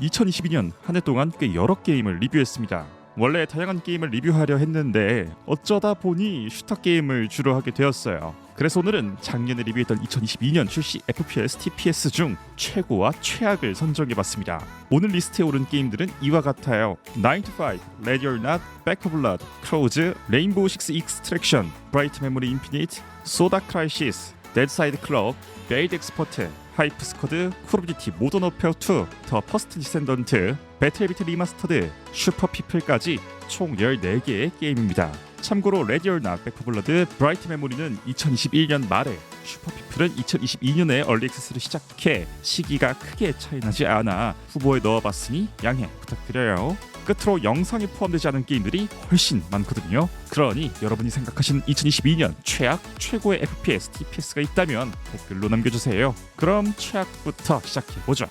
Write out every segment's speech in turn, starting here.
2022년 한 해 동안 꽤 여러 게임을 리뷰했습니다. 원래 다양한 게임을 리뷰하려 했는데 어쩌다 보니 슈터 게임을 주로 하게 되었어요. 그래서 오늘은 작년에 리뷰했던 2022년 출시 FPS, TPS 중 최고와 최악을 선정해봤습니다. 오늘 리스트에 오른 게임들은 이와 같아요. 9 to 5, Ready or Not, Back of Blood, Crows, Rainbow Six Extraction, Bright Memory Infinite, Soda Crisis, 데드사이드 클럽, 베이드 엑스퍼트, 하이프 스쿼드, 듀티 모던 워페어 2, 더 퍼스트 디센던트, 배틀비트 리마스터드, 슈퍼 피플까지 총 14개의 게임입니다. 참고로 레디얼 나 백퍼블러드 브라이트 메모리는 2021년 말에 슈퍼 피플은 2022년에 얼리 액세스를 시작해 시기가 크게 차이나지 않아 후보에 넣어봤으니 양해 부탁드려요. 끝으로 영상에 포함되지 않은 게임들이 훨씬 많거든요. 그러니 여러분이 생각하시는 2022년 최악, 최고의 FPS, TPS가 있다면 댓글로 남겨주세요. 그럼 최악부터 시작해보죠.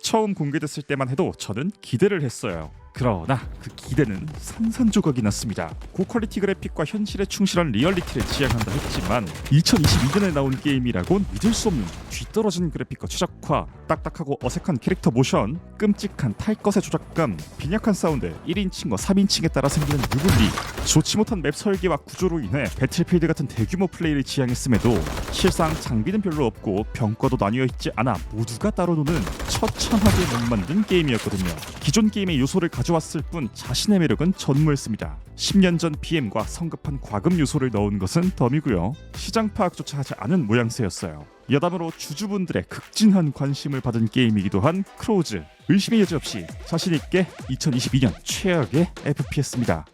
처음 공개됐을 때만 해도 저는 기대를 했어요. 그러나 그 기대는 산산조각이 났습니다. 고퀄리티 그래픽과 현실에 충실한 리얼리티를 지향한다 했지만 2022년에 나온 게임이라곤 믿을 수 없는 뒤떨어진 그래픽과 최적화, 딱딱하고 어색한 캐릭터 모션, 끔찍한 탈 것의 조작감, 빈약한 사운드, 1인칭과 3인칭에 따라 생기는 유불리, 좋지 못한 맵 설계와 구조로 인해 배틀필드 같은 대규모 플레이를 지향했음에도 실상 장비는 별로 없고 병과도 나뉘어 있지 않아 모두가 따로 노는 처참하게 못 만든 게임이었거든요. 기존 게임의 요소를 가 져왔을 뿐 자신의 매력은 전무했습니다. 10년 전 BM과 성급한 과금 요소를 넣은 것은 덤이고요. 시장 파악조차 하지 않은 모양새였어요. 여담으로 주주분들의 극진한 관심을 받은 게임이기도 한 크로우즈. 의심의 여지 없이 자신 있게 2022년 최악의 FPS입니다.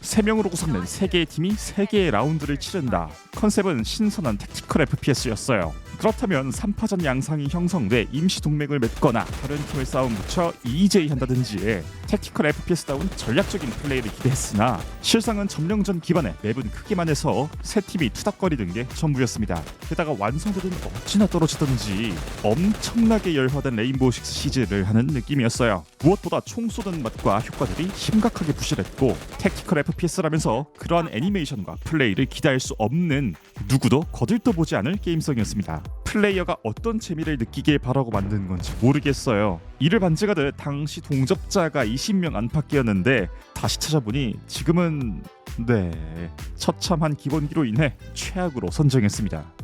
세 명으로 구성된 세 개의 팀이 세 개의 라운드를 치른다. 컨셉은 신선한 택티컬 FPS였어요. 그렇다면 3파전 양상이 형성돼 임시 동맹을 맺거나 다른 팀을 싸움 붙여 EJ 한다든지 택티컬 FPS다운 전략적인 플레이를 기대했으나 실상은 점령전 기반의 맵은 크기만 해서 세 팀이 투닥거리는 게 전부였습니다. 게다가 완성도는 어찌나 떨어지던지 엄청나게 열화된 레인보우 식스 시즈를 하는 느낌이었어요. 무엇보다 총 쏘는 맛과 효과들이 심각하게 부실했고 택티컬 FPS라면서 그러한 애니메이션과 플레이를 기대할 수 없는 누구도 거들떠보지 않을 게임성이었습니다. 플레이어가 어떤 재미를 느끼길 바라고 만든 건지 모르겠어요. 이를 반증하듯 당시 동접자가 20명 안팎이었는데 다시 찾아보니 지금은 네 처참한 기본기로 인해 최악으로 선정했습니다.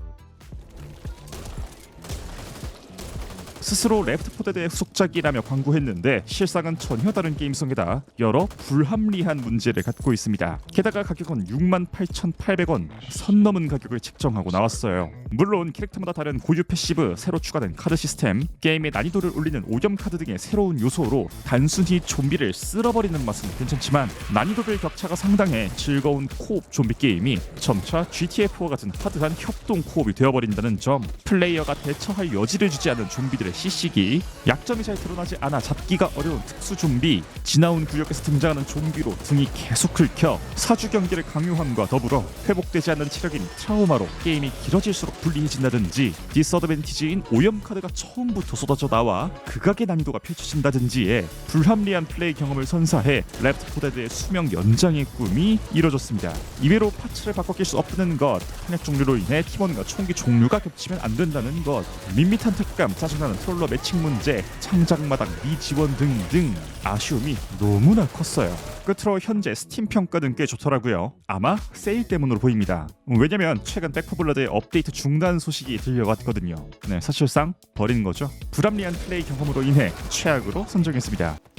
스스로 레프트 포데드의 후속작이라며 광고했는데 실상은 전혀 다른 게임성에다 여러 불합리한 문제를 갖고 있습니다. 게다가 가격은 68,800원 선 넘은 가격을 책정하고 나왔어요. 물론 캐릭터마다 다른 고유 패시브, 새로 추가된 카드 시스템, 게임의 난이도를 올리는 오염 카드 등의 새로운 요소로 단순히 좀비를 쓸어버리는 맛은 괜찮지만 난이도별 격차가 상당해 즐거운 코옵 좀비 게임이 점차 GTA4 같은 하드한 협동 코옵이 되어버린다는 점 플레이어가 대처할 여지를 주지 않은 좀비들의 시시기 약점이 잘 드러나지 않아 잡기가 어려운 특수 좀비 지나온 구역에서 등장하는 좀비로 등이 계속 긁혀 사주 경기를 강요함과 더불어 회복되지 않는 체력인 트라우마로 게임이 길어질수록 불리해진다든지 디스어드밴티지인 오염 카드가 처음부터 쏟아져 나와 극악의 난이도가 펼쳐진다든지에 불합리한 플레이 경험을 선사해 레프트 포데드의 수명 연장의 꿈이 이뤄졌습니다. 이외로 파츠를 바꿔 낄 수 없다는 것, 탄약 종류로 인해 팀원과 총기 종류가 겹치면 안 된다는 것, 밋밋한 특감, 짜증나는 트롤러 매칭 문제, 창작마당 미지원 등등 아쉬움이 너무나 컸어요. 끝으로 현재 스팀 평가는 꽤 좋더라고요. 아마 세일 때문으로 보입니다. 왜냐면 최근 백퍼블러드의 업데이트 중단 소식이 들려왔거든요. 네, 사실상 버린 거죠. 불합리한 플레이 경험으로 인해 최악으로 선정했습니다.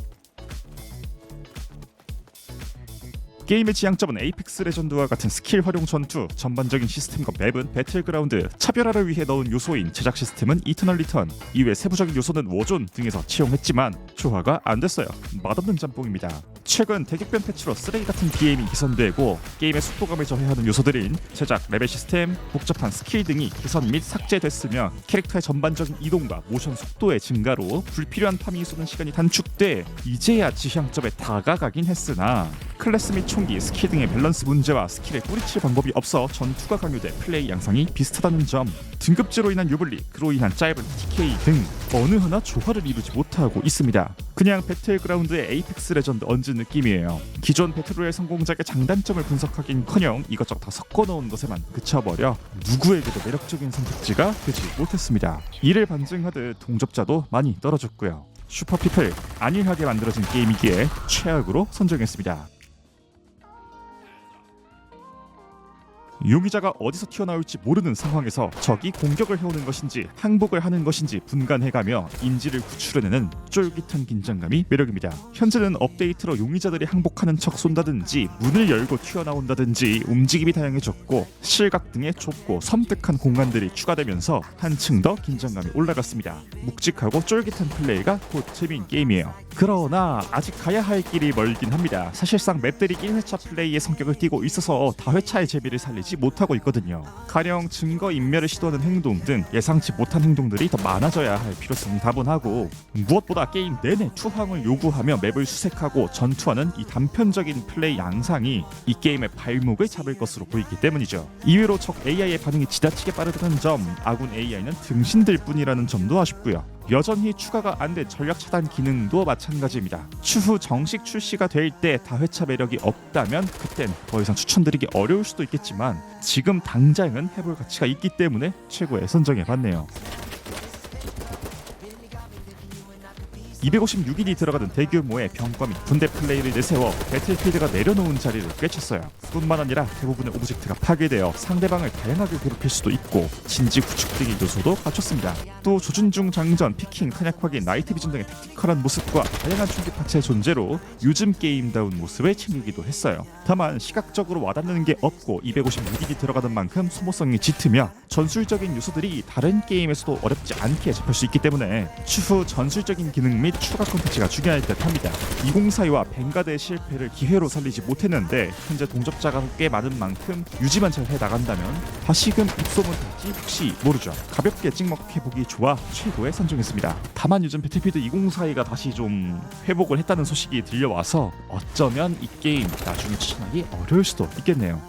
게임의 지향점은 에이펙스 레전드와 같은 스킬 활용 전투, 전반적인 시스템과 맵은 배틀그라운드, 차별화를 위해 넣은 요소인 제작 시스템은 이터널 리턴, 이외 세부적인 요소는 워존 등에서 채용했지만 조화가 안 됐어요. 맛없는 짬뽕입니다. 최근 대격변 패치로 쓰레기 같은 DM이 개선되고 게임의 속도감을 저해하는 요소들인 제작, 레벨 시스템, 복잡한 스킬 등이 개선 및 삭제됐으며 캐릭터의 전반적인 이동과 모션 속도의 증가로 불필요한 파밍이 쏘는 시간이 단축돼 이제야 지향점에 다가가긴 했으나 클래스 및 총기, 스킬 등의 밸런스 문제와 스킬에 뿌리칠 방법이 없어 전투가 강요돼 플레이 양상이 비슷하다는 점 등급제로 인한 유불리, 그로 인한 짧은 TK 등 어느 하나 조화를 이루지 못하고 있습니다. 그냥 배틀그라운드의 에이펙스 레전드 얹은 느낌이에요. 기존 배틀로얄 성공작의 장단점을 분석하긴커녕 이것저것 다 섞어놓은 것에만 그쳐버려 누구에게도 매력적인 선택지가 되지 못했습니다. 이를 반증하듯 동접자도 많이 떨어졌고요. 슈퍼피플 안일하게 만들어진 게임이기에 최악으로 선정했습니다. 용의자가 어디서 튀어나올지 모르는 상황에서 적이 공격을 해오는 것인지 항복을 하는 것인지 분간해가며 인지를 구출해내는 쫄깃한 긴장감이 매력입니다. 현재는 업데이트로 용의자들이 항복하는 척 쏜다든지 문을 열고 튀어나온다든지 움직임이 다양해졌고 실각 등의 좁고 섬뜩한 공간들이 추가되면서 한층 더 긴장감이 올라갔습니다. 묵직하고 쫄깃한 플레이가 곧 재미인 게임이에요. 그러나 아직 가야 할 길이 멀긴 합니다. 사실상 맵들이 1회차 플레이의 성격을 띠고 있어서 다회차의 재미를 살리지 못하고 있거든요. 가령 증거 인멸을 시도하는 행동 등 예상치 못한 행동들이 더 많아져야 할 필요성이 다분하고 무엇보다 게임 내내 투항을 요구하며 맵을 수색하고 전투하는 이 단편적인 플레이 양상이 이 게임의 발목을 잡을 것으로 보이기 때문이죠. 이외로 적 AI의 반응이 지나치게 빠르다는 점, 아군 AI는 등신들 뿐이라는 점도 아쉽고요. 여전히 추가가 안 된 전략 차단 기능도 마찬가지입니다. 추후 정식 출시가 될 때 다회차 매력이 없다면 그땐 더 이상 추천드리기 어려울 수도 있겠지만 지금 당장은 해볼 가치가 있기 때문에 최고에 선정해봤네요. 256일이 들어가던 대규모의 병과 및 군대 플레이를 내세워 배틀필드가 내려놓은 자리를 꿰쳤어요. 뿐만 아니라 대부분의 오브젝트가 파괴되어 상대방을 다양하게 괴롭힐 수도 있고 진지 구축 등의 요소도 갖췄습니다. 또 조준 중 장전, 피킹, 탄약 확인, 나이트 비전 등의 택티컬한 모습과 다양한 총기 파츠의 존재로 요즘 게임다운 모습을 챙기기도 했어요. 다만 시각적으로 와닿는 게 없고 256일이 들어가던 만큼 소모성이 짙으며 전술적인 요소들이 다른 게임에서도 어렵지 않게 접할 수 있기 때문에 추후 전술적인 기능 및 추가 콘텐츠가 중요할 듯합니다. 2042와 벵가드의 실패를 기회로 살리지 못했는데 현재 동접자가 꽤 많은 만큼 유지만 잘 해나간다면 다시금 입소문 탈지 혹시 모르죠. 가볍게 찍먹해보기 좋아 최고에 선정했습니다. 다만 요즘 배틀필드 2042가 다시 좀 회복을 했다는 소식이 들려와서 어쩌면 이 게임 나중에 추천하기 어려울 수도 있겠네요.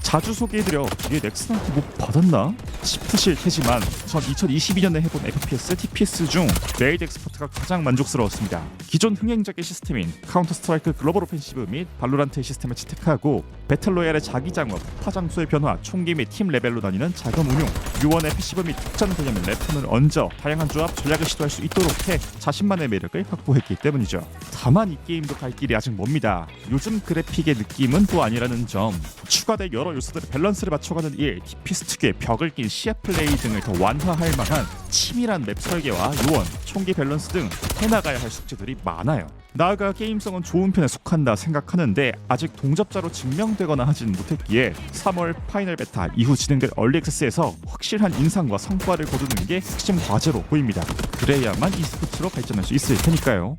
자주 소개해드려 뒤에 넥슨한테 뭐 받았나 싶으실 테지만 전 2022년에 해본 FPS, TPS 중 레이드 엑스포 트가 가장 만족스러웠습니다. 기존 흥행작의 시스템인 카운터 스트라이크 글로벌 오펜시브 및 발로란트의 시스템을 채택하고 배틀로얄의 자기 장업, 파장소의 변화, 총기 및 팀 레벨로 나뉘는 자금 운용, 요원의 패시브 및 특전 개념의 랩톤을 얹어 다양한 조합, 전략을 시도할 수 있도록 해 자신만의 매력을 확보했기 때문이죠. 다만 이 게임도 갈 길이 아직 멉니다. 요즘 그래픽의 느낌은 또 아니라는 점, 추가된 여러 요소들의 밸런스를 맞춰가는 일, TPS 특유의 벽을 낀 시야 플레이 등을 더 완화할 만한 치밀한 맵 설계와 요원, 총기 밸런스 등 해나가야 할 숙제들이 많아요. 나아가 게임성은 좋은 편에 속한다 생각하는데 아직 동접자로 증명되거나 하진 못했기에 3월 파이널 베타 이후 진행될 얼리 액세스에서 확실한 인상과 성과를 거두는 게 핵심 과제로 보입니다. 그래야만 e스포츠로 발전할 수 있을 테니까요.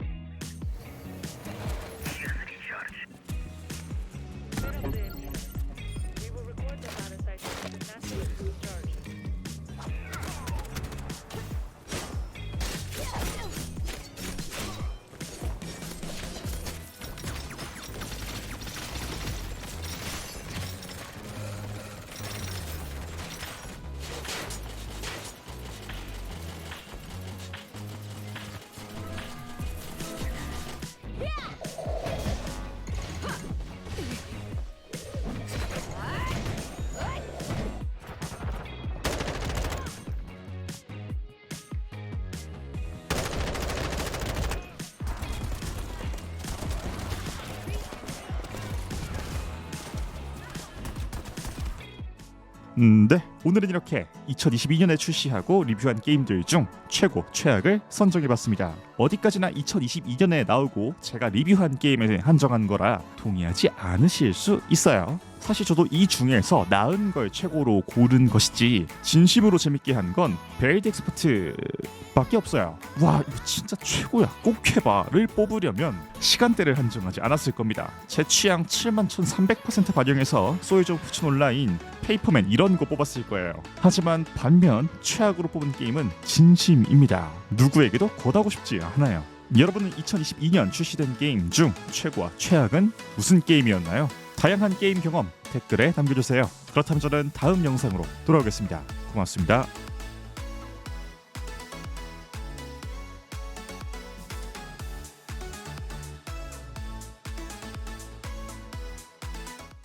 음, 네. 오늘은 이렇게 2022년에 출시하고 리뷰한 게임들 중 최고, 최악을 선정해봤습니다. 어디까지나 2022년에 나오고 제가 리뷰한 게임에 한정한 거라 동의하지 않으실 수 있어요. 사실 저도 이 중에서 나은 걸 최고로 고른 것이지 진심으로 재밌게 한 건 베일드 엑스퍼트밖에 없어요. 와 이거 진짜 최고야 꼭 해봐를 뽑으려면 시간대를 한정하지 않았을 겁니다. 제 취향 71,300% 반영해서 오브 푸춘 온라인, 페이퍼맨 이런 거 뽑았을 거예요. 하지만 반면 최악으로 뽑은 게임은 진심입니다. 누구에게도 god하고 싶지 않아요. 여러분은 2022년 출시된 게임 중 최고와 최악은 무슨 게임이었나요? 다양한 게임 경험 댓글에 남겨주세요. 그렇다면 저는 다음 영상으로 돌아오겠습니다. 고맙습니다.